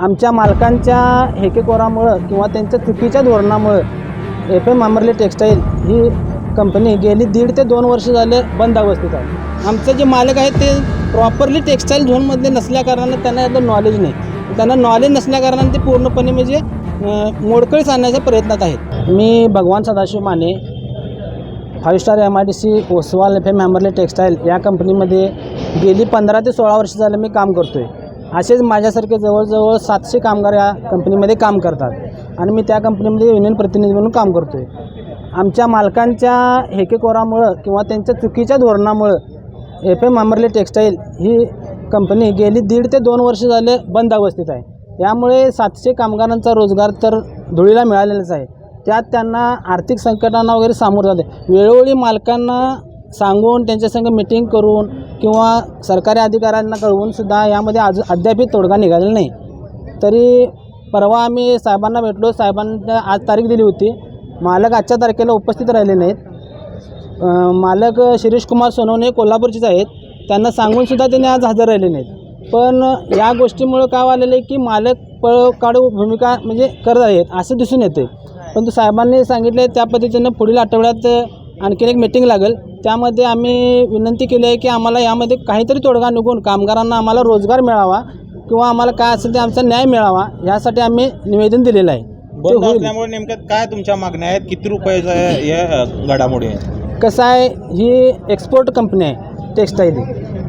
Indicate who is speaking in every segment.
Speaker 1: आमच्या मालकांच्या हेकेकोरामुळं किंवा त्यांच्या चुकीच्या धोरणामुळं एफ एम आमर्ले टेक्स्टाईल ही कंपनी गेली दीड ते दोन वर्ष झाले बंद अवस्थेत आहे. आमचे जे मालक आहेत ते प्रॉपरली टेक्स्टाईल झोनमधले नसल्याकारणानं त्यांना यातलं नॉलेज नाही. त्यांना नॉलेज नसल्याकारणानं ते पूर्णपणे म्हणजे मोडकळीस आणण्याच्या प्रयत्नात आहेत. मी Bhagwan Sadashiv Mane five star M I D C Oswal F M Hammerle textile या कंपनीमध्ये गेली पंधरा ते सोळा वर्ष झालं मी काम करतो आहे असेच माझ्यासारखे जवळजवळ सातशे कामगार या कंपनीमध्ये काम करतात. आणि मी त्या कंपनीमध्ये युनियन प्रतिनिधी म्हणून काम करतो आहे आमच्या मालकांच्या हेकेकोरामुळं किंवा त्यांच्या चुकीच्या धोरणामुळं एफ एम अमरले टेक्स्टाईल ही कंपनी गेली दीड ते दोन वर्ष झाले बंद अवस्थेत आहे. यामुळे सातशे कामगारांचा रोजगार तर धुळीला मिळालेलाच आहे. त्यात त्यांना आर्थिक संकटांना वगैरे सामोरं जाते. वेळोवेळी मालकांना सांगून त्यांच्यासंग मिटिंग करून किंवा सरकारी अधिकाऱ्यांना कळवूनसुद्धा यामध्ये आज अद्याप तोडगा निघालेला नाही. तरी परवा आम्ही साहेबांना भेटलो. साहेबांना आज तारीख दिली होती. मालक आजच्या तारखेला उपस्थित राहिले नाहीत. मालक शिरीष कुमार सोनवणे कोल्हापूरचेच आहेत. त्यांना सांगूनसुद्धा त्यांनी आज हजर राहिले नाहीत. पण या गोष्टीमुळं काय आलेलं आहे की मालक पळ काढू भूमिका म्हणजे करत आहेत असं दिसून येते परंतु साहेबांनी सांगितले त्या पद्धतीनं पुढील आठवड्यात आणखीन एक मिटिंग लागेल. त्यामध्ये आम्ही विनंती केली आहे की आम्हाला यामध्ये काहीतरी तोडगा निघून कामगारांना आम्हाला रोजगार मिळावा किंवा आम्हाला काय असेल ते आमचा न्याय मिळावा यासाठी आम्ही निवेदन दिलेलं आहे.
Speaker 2: बंद. असल्यामुळे नेमक्या काय तुमच्या मागण्या आहेत? किती रुपयाचं अ, घडामोडी
Speaker 1: कसं आहे ही एक्सपोर्ट कंपनी आहे टेक्स्टाईल.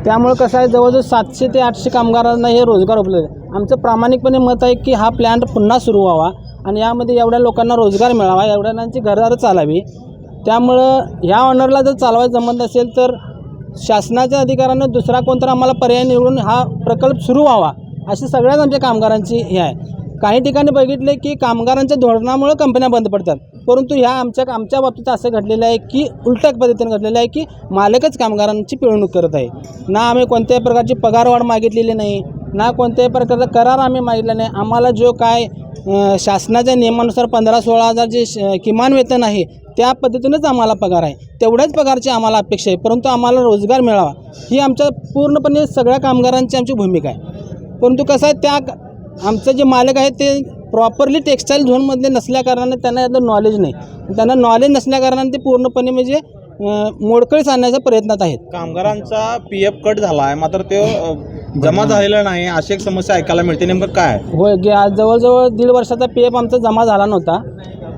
Speaker 1: त्यामुळं कसं आहे जवळजवळ सातशे ते आठशे कामगारांना हे रोजगार उपलब्ध आहे. आमचं प्रामाणिकपणे मत आहे की हा प्लॅन्ट पुन्हा सुरू व्हावा आणि यामध्ये एवढ्या लोकांना रोजगार मिळावा एवढ्या जणांची घरदारं चालावी. त्यामुळं ह्या ऑनरला जर चालवायचं जमत नसेल तर शासनाच्या अधिकाऱ्यानं दुसरा कोणता आम्हाला पर्याय निवडून हा प्रकल्प सुरू व्हावा अशी सगळ्याच आमच्या कामगारांची हे आहे. काही ठिकाणी बघितले की कामगारांच्या धोरणामुळं कंपन्या बंद पडतात. परंतु ह्या आमच्या आमच्या बाबतीत असं घडलेलं आहे की उलटक पद्धतीने घडलेलं आहे की मालकच कामगारांची पिळवणूक करत आहे. ना आम्ही कोणत्याही प्रकारची पगारवाढ मागितलेली नाही ना कोणत्याही प्रकारचा करार आम्ही मागितला नाही. आम्हाला जो काय शासनाच्या नियमानुसार पंधरा सोळा हजार जे श- किमान वेतन आहे त्या पद्धतीनंच आम्हाला पगार आहे. तेवढ्याच पगारची आम्हाला अपेक्षा आहे परंतु आम्हाला रोजगार मिळावा ही आमच्या पूर्णपणे सगळ्या कामगारांची आमची भूमिका आहे. परंतु कसं आहे त्या आमचं जे मालक आहेत ते प्रॉपरली टेक्स्टाईल झोनमधले नसल्याकारणाने त्यांना यातलं नॉलेज नाही. त्यांना नॉलेज नसल्याकारणाने ते पूर्णपणे म्हणजे मोडकळीस आणण्याच्या प्रयत्नात आहेत.
Speaker 2: कामगारांचा पी एफ कट झाला आहे मात्र ते जमा झालेला नाही अशी एक समस्या ऐकायला मिळते. नेमकं काय?
Speaker 1: होय गे आज जवळजवळ दीड वर्षाचा पी एफ आमचा जमा झाला नव्हता.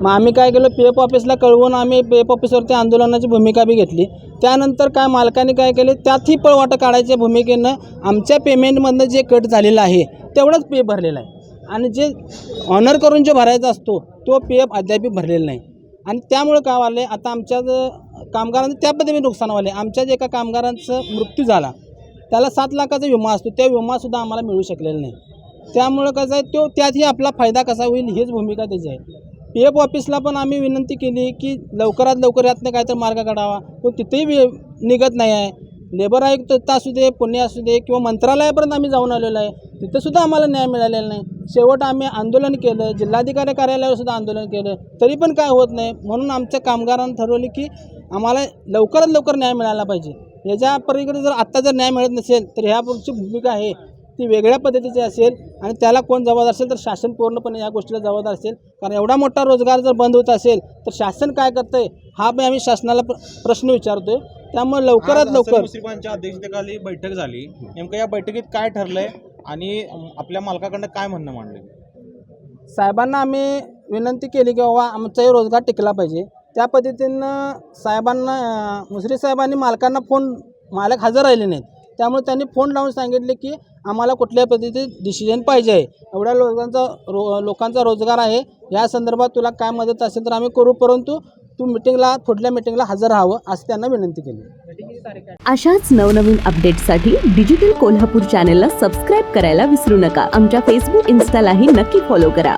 Speaker 1: मग आम्ही काय केलं पी एफ ऑफिसला कळवून आम्ही पी एफ ऑफिसवरती आंदोलनाची भूमिका बी घेतली. त्यानंतर काय मालकाने काय केले त्यातही पळवाटं काढायच्या भूमिकेनं आमच्या पेमेंटमधनं जे कट झालेलं आहे तेवढंच पे भरलेलं आहे. आणि जे ऑनर करून जे भरायचा असतो तो पी एफ अद्याप भरलेला नाही. आणि त्यामुळं काय वाले आता आमच्या कामगारांचं त्या पद्धतीने नुकसान वाले आमच्या जे एका कामगारांचं मृत्यू झाला त्याला सात लाखाचा विमा असतो. त्या विमासुद्धा आम्हाला मिळू शकलेला नाही. त्यामुळं कसं आहे तो त्यातही आपला फायदा कसा होईल हीच भूमिका त्याची आहे. पी एफ ऑफिसला पण आम्ही विनंती केली की लवकरात लवकर यातनं काय तर मार्ग काढावा. तो तिथेही निघत नाही आहे. लेबर आयुक्त असू दे पुणे असू दे किंवा मंत्रालयापर्यंत आम्ही जाऊन आलेलो आहे. तिथंसुद्धा आम्हाला न्याय मिळालेला नाही. शेवट आम्ही आंदोलन केलं जिल्हाधिकारी कार्यालयावर सुद्धा आंदोलन केलं. तरी पण काय होत नाही. म्हणून आमच्या कामगारांनी ठरवले की आम्हाला लवकरात लवकर न्याय मिळाला पाहिजे. याच्या पलीकडे जर आत्ता जर न्याय मिळत नसेल तर ह्या पुढची भूमिका आहे ती वेगळ्या पद्धतीची असेल आणि त्याला कोण जबाबदार असेल तर शासन पूर्णपणे या गोष्टीला जबाबदार असेल. कारण एवढा मोठा रोजगार जर बंद होत असेल तर शासन काय करतंय हा पण आम्ही शासनाला प्र- प्रश्न विचारतोय. त्यामुळे लवकरात लवकर
Speaker 2: मुश्रीफांच्या अध्यक्षतेखाली बैठक झाली. नेमकं या बैठकीत काय ठरलंय आणि आपल्या मालकाकडनं काय म्हणणं मांडले
Speaker 1: साहेबांना आम्ही विनंती केली की बाबा आमचाही रोजगार टिकला पाहिजे. त्या पद्धतीनं साहेबांना मुसरी साहेबांनी मालकांना फोन मालक हजर राहिले नाहीत. त्यामुळे त्यांनी फोन लावून सांगितले की आम्हाला कुठल्या पद्धतीचे डिसिजन पाहिजे आहे. एवढ्या लोकांचा रो लोकांचा रोजगार आहे. या संदर्भात तुला काय मदत असेल तर आम्ही करू परंतु तू मिटिंगला पुढल्या मिटिंगला हजर राहावं असं त्यांना विनंती केली.
Speaker 3: अशाच नवनवीन अपडेटसाठी डिजिटल कोल्हापूर चॅनेलला सबस्क्राईब करायला विसरू नका. आमच्या फेसबुक इन्स्टालाही नक्की फॉलो करा.